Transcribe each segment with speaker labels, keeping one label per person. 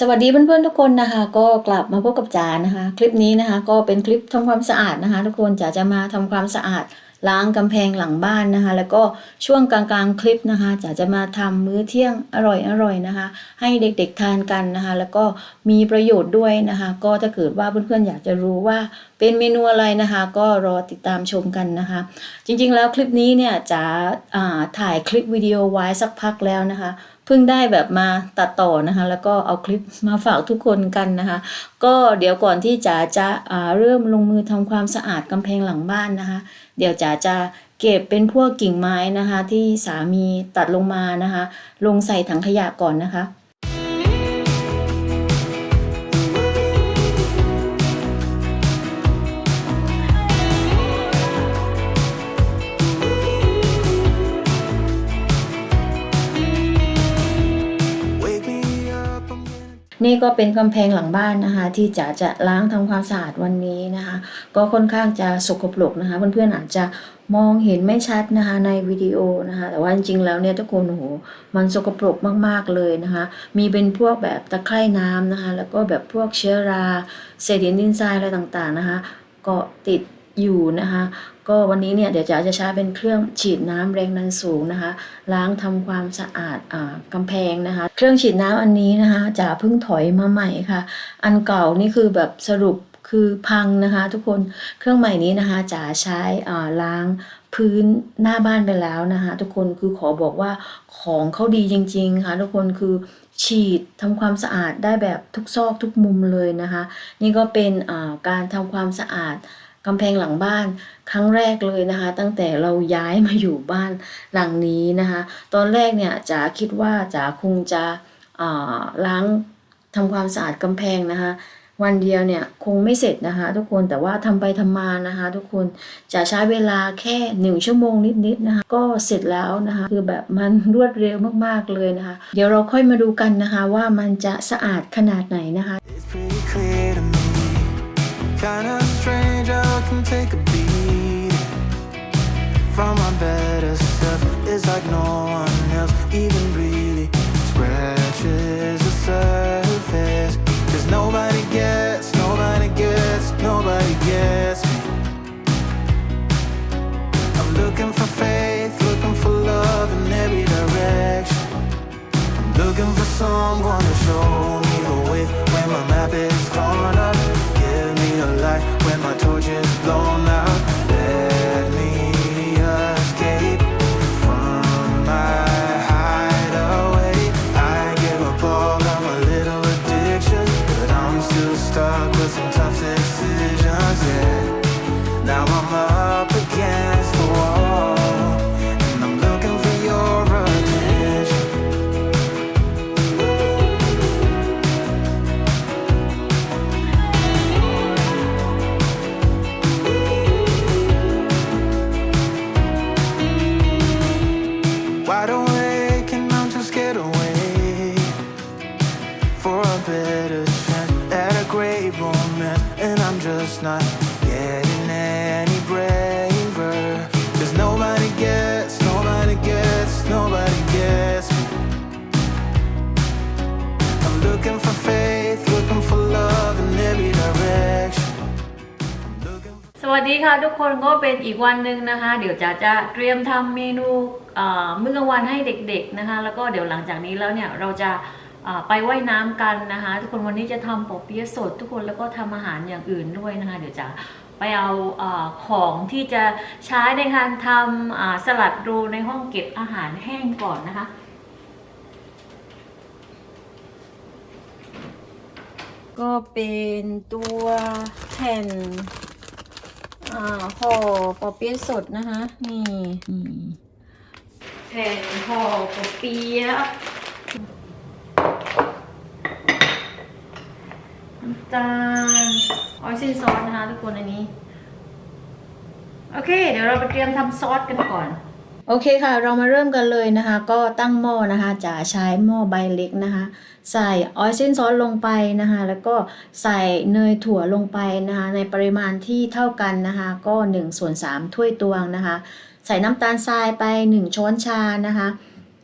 Speaker 1: สวัสดีเพื่อนๆทุกคนนะคะ ก็กลับมาพบกับจ๋านะคะ คลิปนี้นะคะ ก็เป็นคลิปทำความสะอาดนะคะ ทุกคนจ๋าจะมาทำความสะอาดล้างกำแพงหลังบ้านนะคะ แล้วก็ช่วงกลางๆคลิปนะคะจ๋าจะมาทำมื้อเที่ยงอร่อยๆนะคะ ให้เด็กๆทานกันนะคะ แล้วก็มีประโยชน์ด้วยนะคะ ก็ถ้าเกิดว่าเพื่อนๆอยากจะรู้ว่าเป็นเมนูอะไรนะคะ ก็รอติดตามชมกันนะคะ จริงๆแล้วคลิปนี้เนี่ยจ๋าถ่ายคลิปวิดีโอไว้สักพักแล้วนะคะ เพิ่งได้แบบมาตัดต่อนะคะ แล้วก็เอาคลิปมาฝากทุกคนกันนะคะ ก็เดี๋ยวก่อนที่จ๋าจะาเริ่มลงมือทำความสะอาดกำแพงหลังบ้านนะคะ เดี๋ยวจ๋าจะเก็บเป็นพวกกิ่งไม้นะคะ ที่สามีตัดลงมานะคะ ลงใส่ถังขยะก่อนนะคะ นี่ก็เป็นกำแพงหลังบ้านนะคะ ที่จ๋าจะล้างทำความสะอาดวันนี้นะคะ ก็ค่อนข้างจะสกปรกนะคะ เพื่อนๆอาจจะมองเห็นไม่ชัดนะคะในวิดีโอนะคะ แต่ว่าจริงๆแล้วเนี่ยทุกคนโอ้โหมันสกปรกมากๆเลยนะคะ มีเป็นพวกแบบตะไคร่น้ำนะคะ แล้วก็แบบพวกเชื้อรา เศษหินดินทรายอะไรต่างๆนะคะ ก็ติด อยู่นะคะ ก็วันนี้เนี่ยเดี๋ยวจ๋าจะใช้เป็นเครื่องฉีดน้ำแรงดันสูงนะคะ ล้างทำความสะอาดอ่ากำแพงนะคะ เครื่องฉีดน้ำอันนี้นะคะจ๋าเพิ่งถอยมาใหม่ค่ะ อันเก่านี่คือแบบสรุปคือพังนะคะ ทุกคนเครื่องใหม่นี้นะคะจ๋าใช้อ่าล้างพื้นหน้าบ้านไปแล้วนะคะ ทุกคนคือขอบอกว่าของเขาดีจริง ๆ ค่ะ ทุกคนคือฉีดทำความสะอาดได้แบบทุกซอกทุกมุมเลยนะคะ นี่ก็เป็นการทำความสะอาด กำแพงหลังบ้านครั้งแรกเลยนะคะ ตั้งแต่เราย้ายมาอยู่บ้านหลังนี้นะคะ ตอนแรกเนี่ยจ๋าคิดว่าจ๋าคงจะล้างทำความสะอาดกำแพงนะคะ วันเดียวเนี่ยคงไม่เสร็จนะคะ ทุกคนแต่ว่าทำไปทำมานะคะ ทุกคนจะใช้เวลาแค่หนึ่งชั่วโมงนิดๆนะคะ ก็เสร็จแล้วนะคะ คือแบบมันรวดเร็วมากๆเลยนะคะ เดี๋ยวเราค่อยมาดูกันนะคะว่ามันจะสะอาดขนาดไหนนะคะ
Speaker 2: It's pretty clear to me. Kinda strange can take a beat from my better self. It's like no one else even really scratches the surface. Cause nobody gets, nobody gets, nobody gets me. I'm looking for faith, looking for love in every direction. I'm looking for someone to show still stuck with some tough decisions. Yeah. Now I'm up
Speaker 1: วัสดีค่ะทุกคนก็เป็นอีกวันหนึ่งนะคะ เดี๋ยวจะจะเตรียมทำเมนูเมื้อกลางวันให้เด็กๆนะคะ แล้วก็เดี๋ยวหลังจากนี้แล้วเนี่ยเราจะเอ่อไปว่ายน้ำกันนะคะ ทุกคนวันนี้จะทำปอเปี๊ยะสด ทุกคนแล้วก็ทำอาหารอย่างอื่นด้วยนะคะ เดี๋ยวจะไปเอาอของที่จะใช้ในการทำสลัดรลในห้องเก็บอาหารแห้งก่อนนะคะก็เป็นตัวแผ่น อ่าห่อปอเปี๊ยะสดนะคะนี่นี่แผ่นห่อปอเปี๊ยะน้ำตาลออยซินซอสนะคะทุกคนอันนี้ โอเค เดี๋ยวเราไปเตรียมทำซอสกันก่อน โอเคค่ะ เรามาเริ่มกันเลยนะคะ ก็ตั้งหม้อนะคะจะใช้หม้อใบเล็กนะคะ ใส่ออยซินซอสลงไปนะคะ แล้วก็ใส่เนยถั่วลงไปนะคะ ในปริมาณที่เท่ากันนะคะ ก็1ส่วน3ถ้วยตวงนะคะ ใส่น้ำตาลทรายไป 1 ช้อนชานะคะ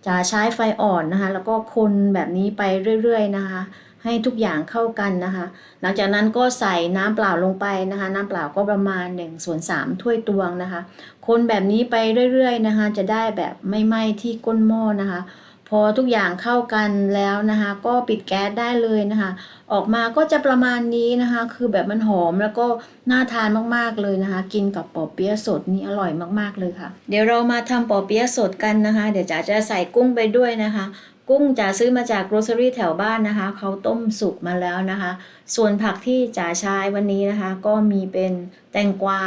Speaker 1: จะใช้ไฟอ่อนนะคะ แล้วก็คนแบบนี้ไปเรื่อยๆนะคะ ให้ทุกอย่างเข้ากันนะคะ หลังจากนั้นก็ใส่น้ำเปล่าลงไปนะคะ น้ำเปล่าก็ประมาณ1ส่วน3ถ้วยตวงนะคะ คนแบบนี้ไปเรื่อยๆนะคะ จะได้แบบไม่ไหม้ที่ก้นหม้อนะคะ พอทุกอย่างเข้ากันแล้วนะคะ ก็ปิดแก๊สได้เลยนะคะ ออกมาก็จะประมาณนี้นะคะ คือแบบมันหอมแล้วก็น่าทานมากๆเลยนะคะ กินกับปอเปี๊ยะสดนี่อร่อยมากๆเลยค่ะ เดี๋ยวเรามาทำปอเปี๊ยะสดกันนะคะ เดี๋ยวจ๋าจะใส่กุ้งไปด้วยนะคะ กุ้งจ๋าซื้อมาจากโกลเซอรี่แถวบ้านนะคะเขาต้มสุกมาแล้วนะคะ ส่วนผักที่จ๋าใช้วันนี้นะคะ ก็มีเป็นแตงกวา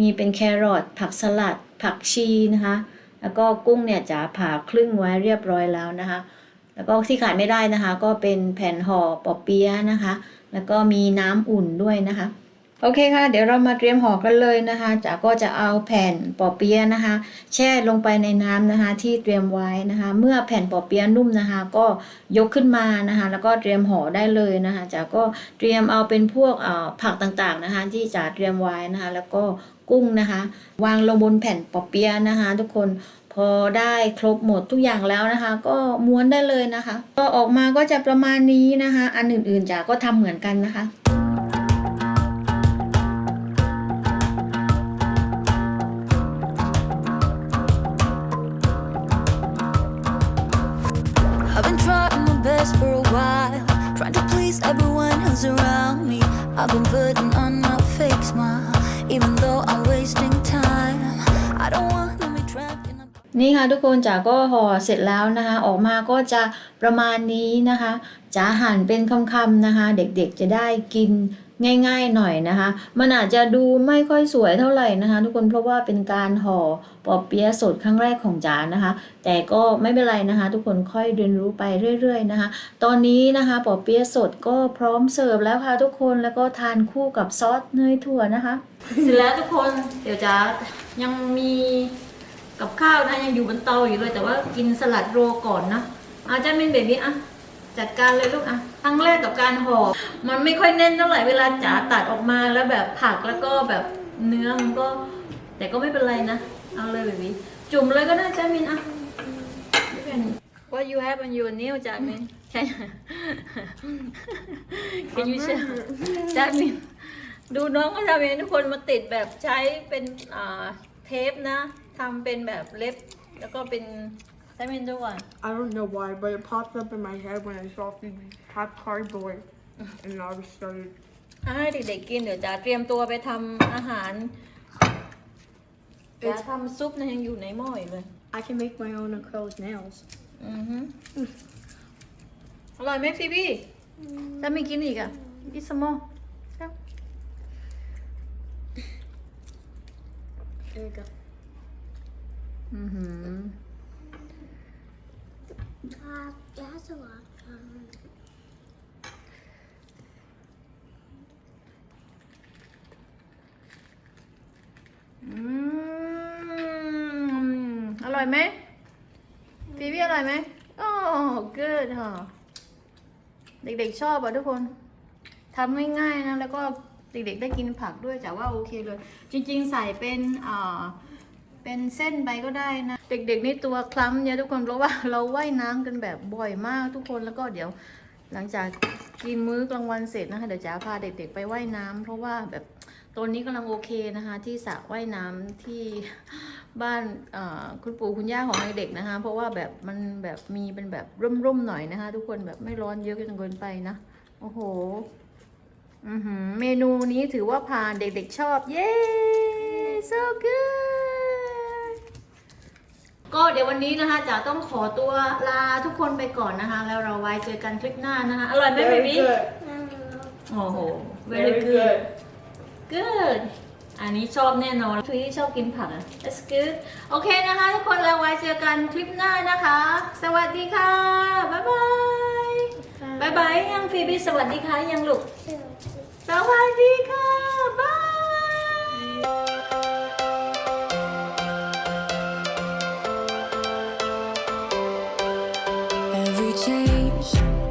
Speaker 1: มีเป็นแครอทผักสลัด ผักชีนะคะ แล้วก็กุ้งเนี่ยจ๋าผ่าครึ่งไว้เรียบร้อยแล้วนะคะ แล้วก็ที่ขาดไม่ได้นะคะ ก็เป็นแผ่นห่อปอเปี๊ยะนะคะ แล้วก็มีน้ำอุ่นด้วยนะคะ โอเคค่ะ เดี๋ยวเรามาเตรียมห่อกันเลยนะคะจ๋าก็จะเอาแผ่นปอเปี๊ยะนะคะ แช่ลงไปในน้ำนะคะ ที่เตรียมไว้นะคะ เมื่อแผ่นปอเปี๊ยะนุ่มนะคะ ก็ยกขึ้นมานะคะ แล้วก็เตรียมห่อได้เลยนะคะจ๋าก็เตรียมเอาเป็นพวกผักต่างๆนะคะ ที่จ๋าเตรียมไว้นะคะ แล้วก็กุ้งนะคะ วางลงบนแผ่นปอเปี๊ยะนะคะ ทุกคนพอได้ครบหมดทุกอย่างแล้วนะคะ ก็ม้วนได้เลยนะคะ ก็ออกมาก็จะประมาณนี้นะคะ อันอื่นๆจ๋าก็ทำเหมือนกันนะคะ
Speaker 3: this for a while, trying to please everyone who's around me. I've been putting on my fake smile, even though I'm wasting time. I don't wanna be trapped in a
Speaker 1: นี่ค่ะทุกคนจ๋าก็ห่อเสร็จแล้วนะคะ ออกมาก็จะประมาณนี้นะคะจ๋าหั่นเป็นคำๆนะคะ เด็กๆจะได้กิน ง่ายๆหน่อยนะคะ มันอาจจะดูไม่ค่อยสวยเท่าไหร่นะคะ ทุกคนเพราะว่าเป็นการห่อปอเปี๊ยะสดครั้งแรกของจ๋านะคะ แต่ก็ไม่เป็นไรนะคะ ทุกคนค่อยเรียนรู้ไปเรื่อย ๆนะคะ ตอนนี้นะคะปอเปี๊ยะสดก็พร้อมเสิร์ฟแล้วค่ะทุกคนแล้วก็ทานคู่กับซอสเนยถั่วนะคะเสร็จแล้วทุกคนเดี๋ยวจ๋ายังมีกับข้าวนะยังอยู่บนเตาอยู่เลย แต่ว่ากินสลัดโรก่อนนะอาจารย์มินเบบี้อะ จัดการเลยลูกอะครั้งแรกกับการห่อมันไม่ค่อยแน่นเท่าไหร่เวลาจ๋าตัดออกมาแล้วแบบผักแล้วก็แบบเนื้อมันก็ แต่ก็ไม่เป็นไรนะ เอาเลยเบบี้จุ่มเลยก็ได้จ้ามินอะ What you have on your nail จ้ามิน Can Can you share จ้ามินดูน้องก็ทำเองทุกคนมาติดแบบใช้เป็นเทปนะทำเป็นแบบเล็บแล้วก็เป็น ใช้เป็นทุกวัน
Speaker 4: I don't know why, but it popped up in my head when I saw you have cardboard, and I just started.
Speaker 1: ให้เด็กๆกินเดี๋ยวจะเตรียมตัวไปทำอาหารจะทำซุปนะยังอยู่ในหม้ออยู่เลย
Speaker 4: I can make my own acrylic nails.
Speaker 1: อือฮึอร่อยไหมฟีบี้ถ้าไม่กินอีกอะอีสมอ
Speaker 4: There you go.
Speaker 1: อือหือ
Speaker 4: That's a lot.
Speaker 1: อืมอร่อยไหมฟีบี้อร่อยไหมโอ้เกิดค่ะเด็กๆชอบอะทุกคนทำง่ายๆนะแล้วก็เด็กๆได้กินผักด้วยแต่ว่าโอเคเลย จริงๆใส่เป็นอ่าเป็นเส้นไปก็ได้นะ เด็กๆนี่ตัวคล้ำเนี่ยทุกคนเพราะว่าเราว่ายน้ำกันแบบบ่อยมากทุกคนแล้วก็เดี๋ยวหลังจากกินมื้อกลางวันเสร็จนะคะเดี๋ยวจะพาเด็กๆไปว่ายน้ำเพราะว่าแบบตอนนี้กำลังโอเคนะคะ ที่สระว่ายน้ำที่บ้านคุณปู่คุณย่าของเด็กนะคะ เพราะว่าแบบมันแบบมีเป็นแบบร่มๆหน่อยนะคะ ทุกคนแบบไม่ร้อนเยอะจนเกินไปนะโอ้โหอือหือเมนูนี้ถือว่าผ่านเด็กๆชอบเย้ so good ก็เดี๋ยววันนี้นะคะจ๋าต้องขอตัวลาทุกคนไปก่อนนะคะ แล้วเราไว้เจอกันคลิปหน้านะคะ อร่อยไหมเบ
Speaker 4: Very
Speaker 1: บี้
Speaker 4: good.
Speaker 1: โอ้โห very
Speaker 4: Very
Speaker 1: good
Speaker 4: good.
Speaker 1: good อันนี้ชอบแน่นอนทุยที่ชอบกินผักอะ that's good โอเคนะคะ ทุกคนเราไว้เจอกันคลิปหน้านะคะ สวัสดีค่ะ บ๊ายบายบ๊ายบายยังฟีบีสวัสดีค่ะยังลูก สวัสดีค่ะบาย we change.